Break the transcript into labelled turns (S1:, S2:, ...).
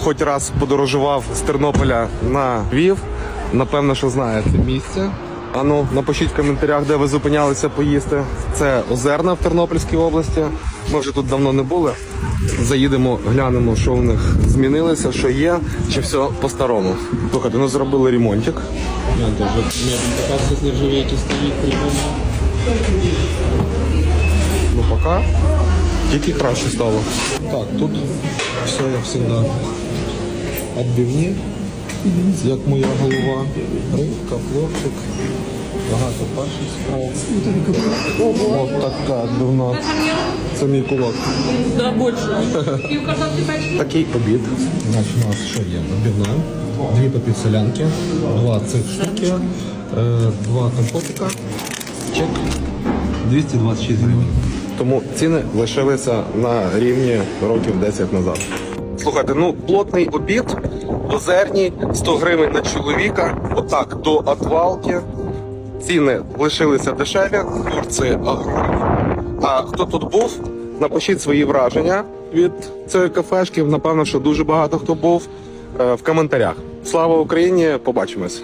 S1: Хоч раз подорожував з Тернополя на Львів, напевно, що знає це місце. Ану, напишіть в коментарях, де ви зупинялися поїсти. Це Озерна в Тернопільській області. Ми вже тут давно не були. Заїдемо, глянемо, що в них змінилося, що є, чи все по-старому. Слухайте, ну зробили ремонтик. Ну поки тільки краще стало. Так, тут все як завжди. Відбивні, як моя голова, рибка, хлопчик, багато перших справ. Ось така відбивна. Це мій кулак.
S2: Да, печки.
S1: Такий обід. Значить, у нас що є? Обідна, дві попівселянки, два цих штуки, е, два компотика, чек 226 гривень. Тому ціни лишилися на рівні років 10 назад. Слухайте, ну плотний обід, озерній, 100 гривень на чоловіка, отак до отвалки. Ціни лишилися дешеві, курси огромні. А хто тут був? Напишіть свої враження від цієї кафешки. Напевно, що дуже багато хто був е, в коментарях. Слава Україні! Побачимось!